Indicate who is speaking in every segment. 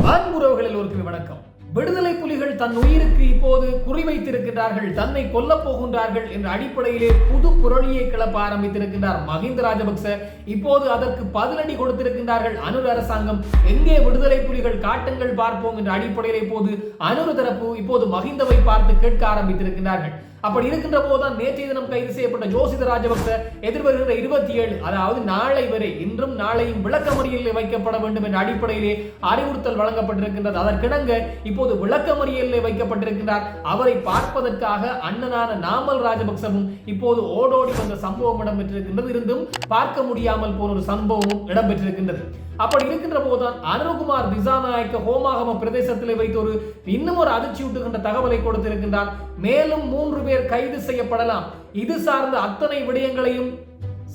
Speaker 1: அன்புறவுகள் எல்லோருக்கும் வணக்கம். விடுதலை புலிகள் தன் உயிருக்கு இப்போது குறிவைத்திருக்கிறார்கள் தன்னை கொல்லப் போகின்றார்கள் என்ற அடிப்படையிலே புது புரளியை கிளப்ப ஆரம்பித்திருக்கின்றார் மஹிந்த ராஜபக்ச. இப்போது அதற்கு பதிலடி கொடுத்திருக்கின்றார்கள் அனுர் அரசாங்கம். எங்கே விடுதலை புலிகள் காட்டுங்கள் பார்ப்போம் என்ற அடிப்படையில் இப்போது அனுர் தரப்பு இப்போது மஹிந்தவை பார்த்து கேட்க ஆரம்பித்திருக்கிறார்கள் அப்படி இருக்கின்ற போதுதான் நேற்றைய தினம் கைது செய்யப்பட்ட ஜோசித ராஜபக்ச எதிர்வருகின்ற இருபத்தி ஏழு அதாவது நாளை வரை இன்றும் நாளையும் விளக்கமறியலில் வைக்கப்பட வேண்டும் என்ற அடிப்படையிலே அறிவுறுத்தல் வழங்கப்பட்டிருக்கின்றது. அதற்கிணங்க இப்போது விளக்கமறியலில் வைக்கப்பட்டிருக்கின்றார். அவரை பார்ப்பதற்காக அண்ணனான நாமல் ராஜபக்சவும் இப்போது ஓடோடி வந்த சம்பவம் இடம்பெற்றிருக்கின்றது. இருந்தும் பார்க்க முடியாமல் போன ஒரு சம்பவமும் இடம்பெற்றிருக்கின்றது. அப்படி இருக்கின்ற போதுதான் அனுகுமார் திசாநாயக்க ஹோமாகம பிரதேசத்தில் வைத்து ஒரு இன்னும் ஒரு அதிர்ச்சியூட்டுகின்ற தகவலை கொடுத்திருக்கின்றார். மேலும் மூன்று பேர் கைது செய்யப்படலாம். இது சார்ந்த அத்தனை விடயங்களையும்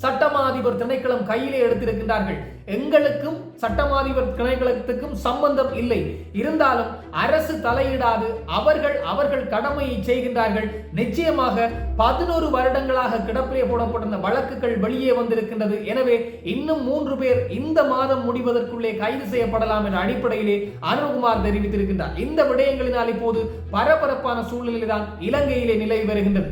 Speaker 1: சட்டமாதிபர் திணைக்களம் கையிலே எடுத்திருக்கின்றார்கள். எங்களுக்கும் சட்டமாதிபர் திணைக்களத்துக்கும் சம்பந்தம் இல்லை. இருந்தாலும் அரசு தலையிடாது அவர்கள் அவர்கள் கடமையை செய்கின்றார்கள். நிச்சயமாக பதினோரு வருடங்களாக கிடப்பிலே போடப்பட்டிருந்த வழக்குகள் வெளியே வந்திருக்கின்றது. எனவே இன்னும் மூன்று பேர் இந்த மாதம் முடிவதற்குள்ளே கைது செய்யப்படலாம் என்ற அடிப்படையிலே அருண்குமார் தெரிவித்திருக்கின்றார். இந்த விடயங்களினால் இப்போது பரபரப்பான சூழ்நிலைதான் இலங்கையிலே நிலை வருகின்றது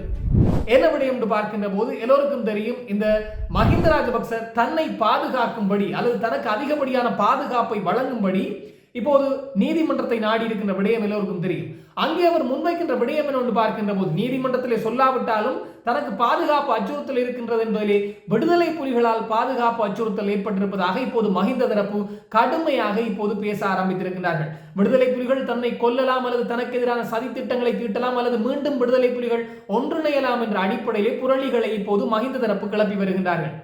Speaker 1: என்ன விடயம் என்று பார்க்கின்ற போது எல்லோருக்கும் தெரியும் இந்த மஹிந்த ராஜபக்ச தன்னை பாதுகாக்கும்படி அல்லது தனக்கு அதிகப்படியான பாதுகாப்பை வழங்கும்படி இப்போது நீதிமன்றத்தை நாடி இருக்கின்ற விடயம் எல்லோருக்கும் தெரியும். அங்கே அவர் முன்வைக்கின்ற விடயம் என்று பார்க்கின்ற போது நீதிமன்றத்திலே சொல்லாவிட்டாலும் தனக்கு பாதுகாப்பு அச்சுறுத்தல் இருக்கின்றது என்பதிலே விடுதலை புலிகளால் பாதுகாப்பு அச்சுறுத்தல் ஏற்பட்டிருப்பதாக இப்போது மஹிந்த தரப்பு கடுமையாக இப்போது பேச ஆரம்பித்திருக்கிறார்கள் விடுதலை புலிகள் தன்னை கொல்லலாம் அல்லது தனக்கு எதிரான சதித்திட்டங்களை தீட்டலாம் அல்லது மீண்டும் விடுதலை புலிகள் ஒன்றிணையலாம் என்ற அடிப்படையிலே புரளிகளை இப்போது மஹிந்த தரப்பு கிளப்பி வருகின்றார்கள்.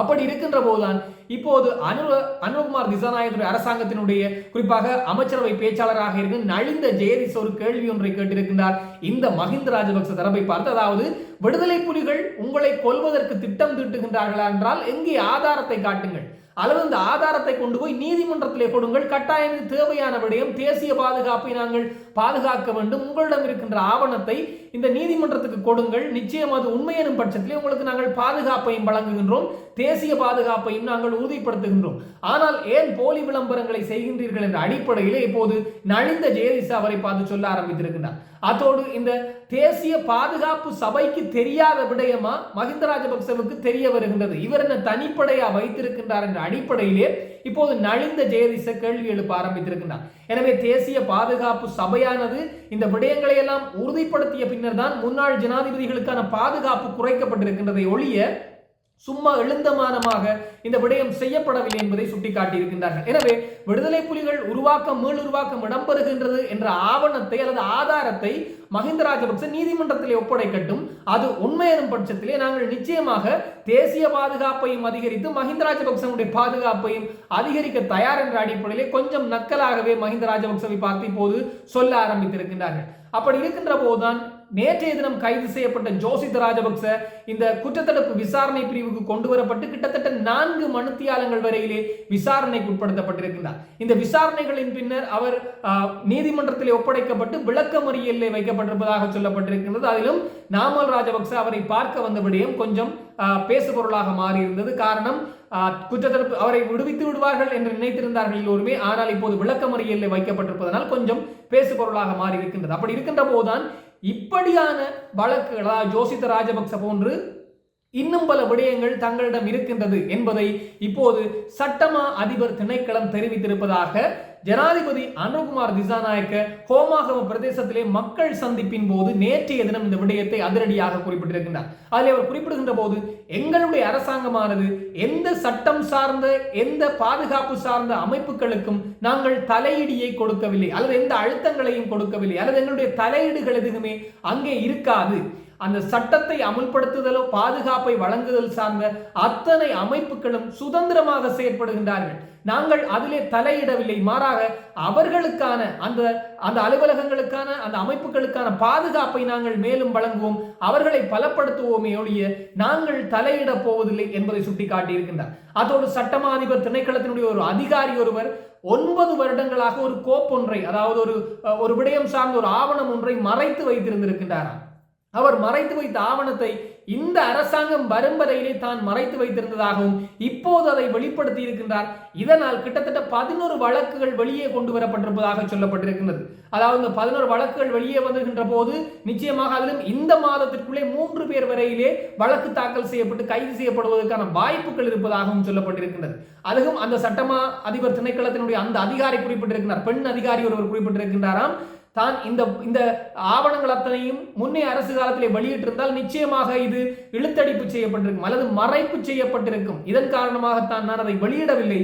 Speaker 1: அப்படி இருக்கின்ற போதுதான் இப்போது அனு அனுகுமார் திசாநாயகத்துடைய அரசாங்கத்தினுடைய குறிப்பாக அமைச்சரவை பேச்சாளராக இருக்கும் நலிந்த ஜெயதிஸ் ஒரு கேள்வி ஒன்றை கேட்டிருக்கின்றார். இந்த மஹிந்த ராஜபக்ச தரப்பை பார்த்து அதாவது விடுதலை புலிகள் உங்களை கொல்வதற்கு திட்டம் தீட்டுகின்றார்களா என்றால் எங்கே ஆதாரத்தை காட்டுங்கள். அல்லது இந்த ஆதாரத்தை கொண்டு போய் நீதிமன்றத்திலே கொடுங்கள். கட்டாயம் தேவையான விடயம். தேசிய பாதுகாப்பை நாங்கள் பாதுகாக்க வேண்டும். உங்களிடம் இருக்கின்ற ஆவணத்தை இந்த நீதிமன்றத்துக்கு கொடுங்கள். நிச்சயம் அது உண்மை எனும் பட்சத்திலே உங்களுக்கு நாங்கள் பாதுகாப்பையும் வழங்குகின்றோம். தேசிய பாதுகாப்பையும் நாங்கள் உறுதிப்படுத்துகின்றோம். ஆனால் ஏன் போலி விளம்பரங்களை செய்கின்றீர்கள் என்ற அடிப்படையிலே இப்போது நலிந்த ஜெயதிசா அவரை பார்த்து சொல்ல ஆரம்பித்திருக்கின்றார். அதோடு இந்த தேசிய பாதுகாப்பு சபைக்கு தெரியாத விடயமா மஹிந்த ராஜபக்சவுக்கு தெரிய வருகின்றது. இவர் என்ன தனிப்படையா வைத்திருக்கின்றார் என்ற அடிப்படையிலே இப்போது நலிந்த ஜெயதிச கேள்வி எழுப்ப ஆரம்பித்திருக்கின்றார். எனவே தேசிய பாதுகாப்பு சபையானது இந்த விடயங்களை எல்லாம் உறுதிப்படுத்திய பின்னர் தான் முன்னாள் ஜனாதிபதிகளுக்கான பாதுகாப்பு குறைக்கப்பட்டிருக்கின்றதை ஒழிய சும்மா எழுந்தமானமாக இந்த விடயம் செய்யப்படவில்லை என்பதை சுட்டிக்காட்டியிருக்கின்றார்கள். எனவே விடுதலை புலிகள் உருவாக்கம் மீள் உருவாக்கம் இடம்பெறுகின்றது என்ற ஆவணத்தை அல்லது ஆதாரத்தை மஹிந்த ராஜபக்ச நீதிமன்றத்திலே ஒப்படைக்கட்டும். அது உண்மை எனும் பட்சத்திலே நாங்கள் நிச்சயமாக தேசிய பாதுகாப்பையும் அதிகரித்து மஹிந்த ராஜபக்சனுடைய பாதுகாப்பையும் அதிகரிக்க தயார் என்ற அடிப்படையிலே கொஞ்சம் நக்கலாகவே மஹிந்த ராஜபக்சவை பார்த்து இப்போது சொல்ல ஆரம்பித்திருக்கின்றார்கள். அப்படி இருக்கின்ற போதுதான் நேற்றைய தினம் கைது செய்யப்பட்ட ஜோசித ராஜபக்ச இந்த குற்றத்தடுப்பு விசாரணை பிரிவுக்கு கொண்டு வரப்பட்டு கிட்டத்தட்ட நான்கு மனுத்தியாலங்கள் வரையிலே விசாரணைக்கு உட்படுத்தப்பட்டிருக்கிறார் இந்த விசாரணைகளின் பின்னர் அவர் நீதிமன்றத்திலே ஒப்படைக்கப்பட்டு விளக்கமறியலிலே வைக்கப்பட்டிருப்பதாக சொல்லப்பட்டிருக்கின்றது. அதிலும் நாமல் ராஜபக்ச அவரை பார்க்க வந்த விடயம் கொஞ்சம் பேசுபொருளாக மாறியிருந்தது. காரணம் குற்றத்தடுப்பு அவரை விடுவித்து விடுவார்கள் என்று நினைத்திருந்தார்கள் எல்லோருமே. ஆனால் இப்போது விளக்கமறியலில் வைக்கப்பட்டிருப்பதனால் கொஞ்சம் பேசுபொருளாக மாறி இருக்கின்றது அப்படி இருக்கின்ற போதுதான் இப்படியான வழக்குகளா ஜோசித ராஜபக்ச போன்று இன்னும் பல விடயங்கள் தங்களிடம் இருக்கின்றது என்பதை இப்போது சட்டமா அதிபர் திணைக்களம் தெரிவித்திருப்பதாக ஜனாதிபதி அனுகுமார் திசாநாயக்க ஹோமாகம பிரதேசத்திலே மக்கள் சந்திப்பின் போது நேற்றைய தினம் இந்த விடயத்தை அதிரடியாக குறிப்பிட்டிருக்கின்றார். அதில் அவர் குறிப்பிடுகின்ற போது எங்களுடைய அரசாங்கமானது எந்த சட்டம் சார்ந்த எந்த பாதுகாப்பு சார்ந்த அமைப்புகளுக்கும் நாங்கள் தலையீடியை கொடுக்கவில்லை அல்லது எந்த அழுத்தங்களையும் கொடுக்கவில்லை அல்லது எங்களுடைய தலையீடுகள் எதுவுமே அங்கே இருக்காது. அந்த சட்டத்தை அமுல்படுத்துதலோ பாதுகாப்பை வழங்குதல் சார்ந்த அத்தனை அமைப்புகளும் சுதந்திரமாக செயற்படுகின்றார்கள். நாங்கள் அதிலே தலையிடவில்லை. மாறாக அவர்களுக்கான அந்த அந்த அலுவலகங்களுக்கான அந்த அமைப்புகளுக்கான பாதுகாப்பை நாங்கள் மேலும் வழங்குவோம். அவர்களை பலப்படுத்துவோமே ஒழிய நாங்கள் தலையிடப் போவதில்லை என்பதை சுட்டிக்காட்டியிருக்கின்றார். அதோடு சட்டமாதிபர் திணைக்களத்தினுடைய ஒரு அதிகாரி ஒருவர் ஒன்பது வருடங்களாக ஒரு கோப்பொன்றை அதாவது ஒரு ஒரு விடயம் சார்ந்த ஒரு ஆவணம் ஒன்றை மறைத்து வைத்திருந்திருக்கின்றாராம். அவர் மறைத்து வைத்த ஆவணத்தை இந்த அரசாங்கம் வரும் வரையிலே தான் மறைத்து வைத்திருந்ததாகவும் இப்போது அதை வெளிப்படுத்தி இருக்கின்றார். இதனால் கிட்டத்தட்ட பதினோரு வழக்குகள் வெளியே கொண்டு வரப்பட்டிருப்பதாக சொல்லப்பட்டிருக்கின்றது. அதாவது இந்த பதினோரு வழக்குகள் வெளியே வருகின்ற போது நிச்சயமாக அதிலும் இந்த மாதத்திற்குள்ளே மூன்று பேர் வரையிலே வழக்கு தாக்கல் செய்யப்பட்டு கைது செய்யப்படுவதற்கான வாய்ப்புகள் இருப்பதாகவும் சொல்லப்பட்டிருக்கின்றது. அதுவும் அந்த சட்டமா அதிபர் திணைக்களத்தினுடைய அந்த அதிகாரி குறிப்பிட்டிருக்கிறார். பெண் அதிகாரி ஒருவர் குறிப்பிட்டிருக்கின்றாராம். தான் இந்த இந்த ஆவணங்கள் அத்தனையும் முன்னே அரசு காலத்திலே வெளியிட்டிருந்தால் நிச்சயமாக இது இழுத்தடிப்பு செய்யப்பட்டிருக்கும் அல்லது மறைப்பு செய்யப்பட்டிருக்கும். இதன் காரணமாகத்தான் நான் அதை வெளியிடவில்லை.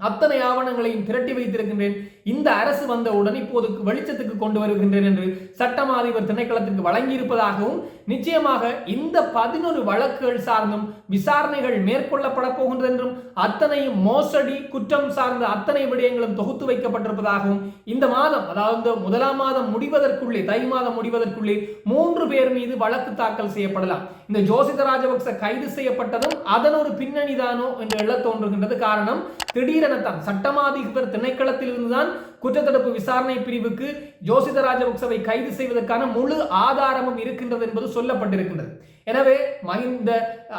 Speaker 1: அத்தனை ஆவணங்களையும் திரட்டி வைத்திருக்கின்றேன். இந்த அரசு வந்தவுடன் இப்போது வெளிச்சத்துக்கு கொண்டு வருகின்றேன் என்று சட்டமா அதிபர் திணைக்களத்திற்கு வழங்கியிருப்பதாகவும் நிச்சயமாக இந்த பதினொரு வழக்குகள் சார்ந்தும் விசாரணைகள் மேற்கொள்ளப்பட போகின்றது என்றும் அத்தனை மோசடி குற்றம் சார்ந்த அத்தனை விடயங்களும் தொகுத்து வைக்கப்பட்டிருப்பதாகவும் இந்த மாதம் அதாவது முதலாம் மாதம் முடிவதற்குள்ளே தை மாதம் முடிவதற்குள்ளே மூன்று பேர் மீது வழக்கு தாக்கல் செய்யப்படலாம். இந்த ஜோசித ராஜபக்ச கைது செய்யப்பட்டதும் அதன் ஒரு பின்னணிதானோ என்று எழ தோன்றுகின்றது. காரணம் திடீரெனத்தான் சட்டமாதிபர் திணைக்களத்தில் இருந்துதான் குற்றத்தடுப்பு விசாரணை பிரிவுக்கு ஜோசித ராஜபக்சவை கைது செய்வதற்கான முழு ஆதாரமும் இருக்கின்றது என்பது சொல்லப்பட்டிருக்கின்றது. எனவே மஹிந்த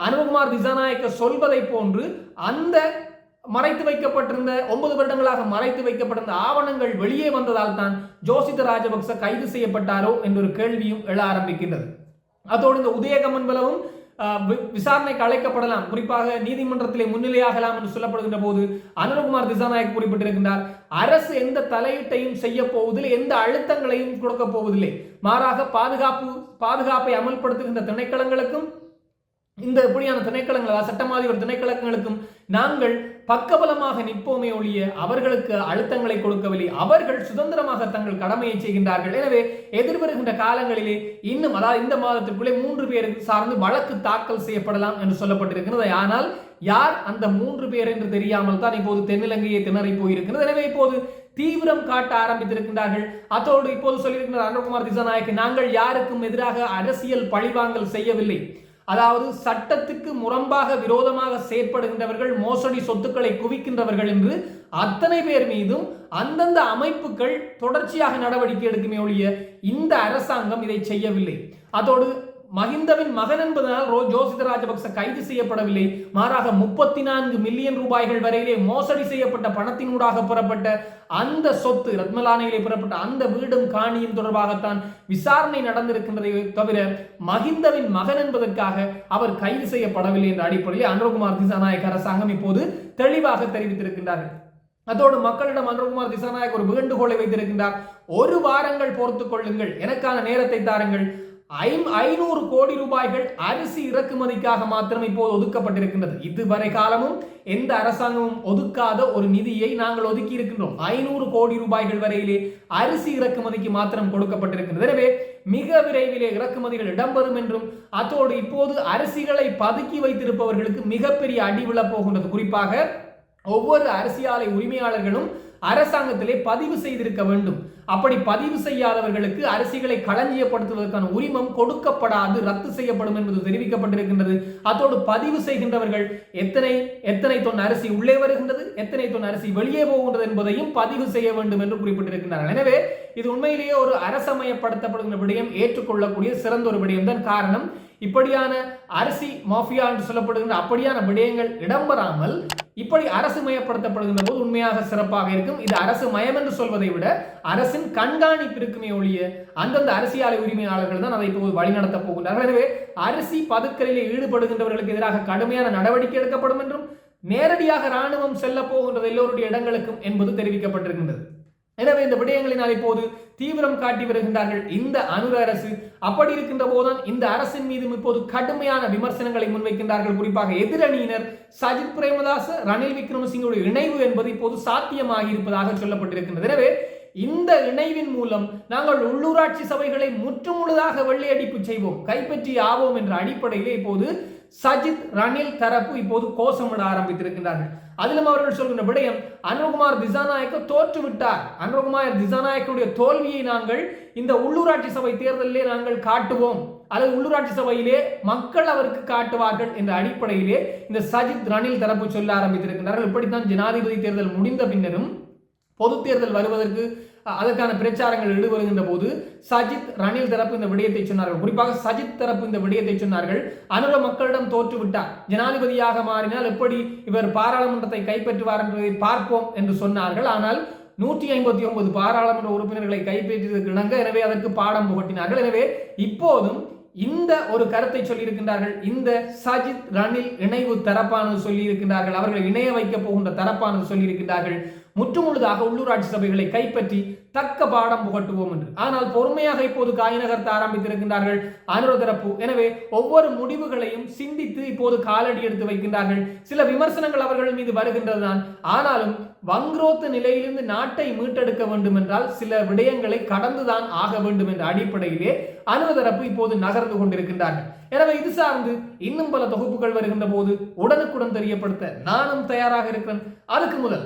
Speaker 1: அனுபகுமார் திசாநாயக்க சொல்வதை போன்று அந்த மறைத்து வைக்கப்பட்டிருந்த ஒன்பது வருடங்களாக மறைத்து வைக்கப்பட்டிருந்த ஆவணங்கள் வெளியே வந்ததால் தான் ஜோசித ராஜபக்ச கைது செய்யப்பட்டாரோ என்ற ஒரு கேள்வியும் எழ ஆரம்பிக்கின்றது. அதோடு இந்த உதயகமன் பலவும் விசாரணைக்கு அழைக்கப்படலாம். குறிப்பாக நீதிமன்றத்திலே முன்னிலையாகலாம் என்று சொல்லப்படுகின்ற போது அனுரகுமார் திசாநாயக் குறிப்பிட்டிருக்கின்றார். அரசு எந்த தலையீட்டையும் செய்ய போவதில்லை எந்த அழுத்தங்களையும் கொடுக்க போவதில்லை. மாறாக பாதுகாப்பு பாதுகாப்பை அமல்படுத்துகின்ற திணைக்களங்களுக்கும் இந்த இப்படியான திணைக்களங்கள் சட்டமாதிபர் திணைக்களங்களுக்கும் நாங்கள் பக்கபலமாக நிற்போமே ஒழிய அவர்களுக்கு அழுத்தங்களை கொடுக்கவில்லை. அவர்கள் சுதந்திரமாக தங்கள் கடமையை செய்கின்றார்கள். எனவே எதிர்வருகின்ற காலங்களிலே இன்னும் அதாவது இந்த மாதத்திற்குள்ளே மூன்று பேருக்கு சார்ந்து வழக்கு தாக்கல் செய்யப்படலாம் என்று சொல்லப்பட்டிருக்கிறது. ஆனால் யார் அந்த மூன்று பேர் என்று தெரியாமல் தான் இப்போது தென்னிலங்கையை திணறி போயிருக்கிறது. எனவே இப்போது தீவிரம் காட்ட ஆரம்பித்திருக்கின்றார்கள். அதோடு இப்போது சொல்லியிருக்கிறார் அனுகுமார் திசாநாயக்கு நாங்கள் யாருக்கும் எதிராக அரசியல் பழிவாங்கல் செய்யவில்லை. அதாவது சட்டத்துக்கு முரம்பாக விரோதமாக செயற்படுகின்றவர்கள் மோசடி சொத்துக்களை குவிக்கின்றவர்கள் என்று அத்தனை பேர் மீதும் அந்தந்த அமைப்புகள் தொடர்ச்சியாக நடவடிக்கை எடுக்குமே ஒழிய இந்த அரசாங்கம் இதை செய்யவில்லை. அதோடு மஹிந்தவின் மகன் என்பதனால் ரோ ஜோசித ராஜபக்ச கைது செய்யப்படவில்லை. மாறாக முப்பத்தி நான்கு மில்லியன் ரூபாய்கள் வரையிலே மோசடி செய்யப்பட்ட பணத்தினூடாக பெறப்பட்ட அந்த சொத்து ரத்மலானையிலே பெறப்பட்ட அந்த வீடும் காணியும் தொடர்பாகத்தான் விசாரணை நடந்திருக்கின்றதை தவிர மஹிந்தவின் மகன் என்பதற்காக அவர் கைது செய்யப்படவில்லை என்ற அடிப்படையில் அனுரகுமார் திசாநாயக் அரசாங்கம் இப்போது தெளிவாக தெரிவித்திருக்கின்றார்கள். அதோடு மக்களிடம் அனுரகுமார் திசாநாயக் ஒரு வேண்டுகோளை வைத்திருக்கின்றார். ஒரு வாரங்கள் பொறுத்துக் கொள்ளுங்கள். எனக்கான நேரத்தை தாருங்கள். ஐநூறு கோடி ரூபாய்கள் அரிசி இறக்குமதிக்காக மாத்திரம் இப்போது ஒதுக்கப்பட்டிருக்கின்றது. இதுவரை காலமும் எந்த அரசாங்கமும் ஒதுக்காத ஒரு நிதியை நாங்கள் ஒதுக்கி இருக்கின்றோம். ஐநூறு கோடி ரூபாய்கள் வரையிலே அரிசி இறக்குமதிக்கு மாத்திரம் கொடுக்கப்பட்டிருக்கின்றது. எனவே மிக விரைவிலே இறக்குமதிகள் இடம்பெறும் என்றும் அத்தோடு இப்போது அரிசிகளை பதுக்கி வைத்திருப்பவர்களுக்கு மிகப்பெரிய அடி விழப்போகின்றது குறிப்பாக ஒவ்வொரு அரிசியாலை உரிமையாளர்களும் அரசாங்கத்திலே பதிவு செய்திருக்க வேண்டும். அப்படி பதிவு செய்யாதவர்களுக்கு அரிசிகளை களஞ்சியப்படுத்துவதற்கான உரிமம் கொடுக்கப்படாது ரத்து செய்யப்படும் என்பது தெரிவிக்கப்பட்டிருக்கின்றது. அதோடு பதிவு செய்கின்றவர்கள் எத்தனை எத்தனை தொன் அரிசி உள்ளே வருகின்றது எத்தனை தொன் அரிசி வெளியே போகின்றது என்பதையும் பதிவு செய்ய வேண்டும் என்று குறிப்பிட்டிருக்கின்றனர் எனவே இது உண்மையிலேயே ஒரு அரசமயப்படுத்தப்படுகின்ற விடயம் ஏற்றுக்கொள்ளக்கூடிய சிறந்த ஒரு விடயம் தான். காரணம் இப்படியான அரிசி மாஃபியா என்று சொல்லப்படுகின்ற அப்படியான விடயங்கள் இடம்பெறாமல் இப்படி அரசு மயப்படுத்தப்படுகின்ற போது உண்மையாக சிறப்பாக இருக்கும். இது அரசு மயம் என்று சொல்வதை விட அரசின் கண்காணிப்பு இருக்குமே ஒழிய அந்தந்த அரசியலை உரிமையாளர்கள் தான் அதை இப்போது வழிநடத்தப் போகின்றார்கள். எனவே அரிசி பதுக்கலிலே ஈடுபடுகின்றவர்களுக்கு எதிராக கடுமையான நடவடிக்கை எடுக்கப்படும் என்றும் நேரடியாக ராணுவம் செல்ல போகின்றது எல்லோருடைய இடங்களுக்கும் என்பது தெரிவிக்கப்பட்டிருக்கின்றது. எனவே இந்த விடயங்களினால் இப்போது தீவிரம் காட்டி வருகின்றார்கள். இந்த அனுர அரசு அப்படி இருக்கின்ற போதுதான் இந்த அரசின் மீதும் இப்போது கடுமையான விமர்சனங்களை முன்வைக்கின்றார்கள். குறிப்பாக எதிரணியினர் சஜித் பிரேமதாஸ் ரணில் விக்ரமசிங்கோட இணைவு என்பது இப்போது சாத்தியமாகி இருப்பதாக சொல்லப்பட்டிருக்கின்றது. எனவே இந்த இணைவின் மூலம் நாங்கள் உள்ளூராட்சி சபைகளை முற்றுமுழுதாக வெள்ளையடிப்பு செய்வோம். கைப்பற்றி ஆவோம் என்ற அடிப்படையிலே இப்போது சஜித் ரணில் தரப்பு இப்போது கோஷமிட ஆரம்பித்திருக்கின்றார்கள். அதிலும் அவர்கள் சொல்கின்ற விடயம் அனுகுமார் திசாநாயக்க தோற்றுவிட்டார். அனுகுமார் திசாநாயக்கனுடைய தோல்வியை நாங்கள் இந்த உள்ளூராட்சி சபை தேர்தலிலே நாங்கள் காட்டுவோம். அல்லது உள்ளூராட்சி சபையிலே மக்கள் அவருக்கு காட்டுவார்கள் என்ற அடிப்படையிலே இந்த சஜித் ரணில் தரப்பு சொல்ல ஆரம்பித்திருக்கின்றார்கள். இப்படித்தான் ஜனாதிபதி தேர்தல் முடிந்த பின்னரும் பொது தேர்தல் வருவதற்கு அதற்கான பிரச்சாரங்கள் ஈடுபடுகின்ற போது சஜித் ரணில் தரப்பு இந்த விடயத்தை சொன்னார்கள். குறிப்பாக சஜித் தரப்பு இந்த விடயத்தை சொன்னார்கள். அனுர மக்களிடம் தோற்றுவிட்டார் ஜனாதிபதியாக மாறினால் எப்படி இவர் பாராளுமன்றத்தை கைப்பற்றுவார் என்பதை பார்ப்போம் என்று சொன்னார்கள். ஆனால் நூற்றி ஐம்பத்தி ஒன்பது பாராளுமன்ற உறுப்பினர்களை கைப்பற்றியதற்கு இணங்க எனவே அதற்கு பாடம் புகட்டினார்கள். எனவே இப்போதும் இந்த ஒரு கருத்தை சொல்லியிருக்கின்றார்கள். இந்த சஜித் ரணில் இணைவு தரப்பானது சொல்லியிருக்கின்றார்கள். அவர்கள் இணைய வைக்க போகின்ற தரப்பானது சொல்லியிருக்கின்றார்கள். முற்றுமுழுதாக உள்ளூராட்சி சபைகளை கைப்பற்றி தக்க பாடம் புகட்டுவோம் என்று. ஆனால் பொறுமையாக இப்போது காய் நகர்த்த ஆரம்பித்திருக்கின்றார்கள் அனுர தரப்பு எனவே ஒவ்வொரு முடிவுகளையும் சிந்தித்து இப்போது காலடி எடுத்து வைக்கின்றார்கள். சில விமர்சனங்கள் அவர்கள் மீது வருகின்றதுதான். ஆனாலும் வங்குரோத்து நிலையிலிருந்து நாட்டை மீட்டெடுக்க வேண்டும் என்றால் சில விடயங்களை கடந்துதான் ஆக வேண்டும் என்ற அடிப்படையிலே அனுர தரப்பு இப்போது நகர்ந்து கொண்டிருக்கின்றார்கள். எனவே இது சார்ந்து இன்னும் பல தொகுப்புகள் வருகின்ற போது உடனுக்குடன் தெரியப்படுத்த நானும் தயாராக இருக்கிறேன். அதுக்கு முதல்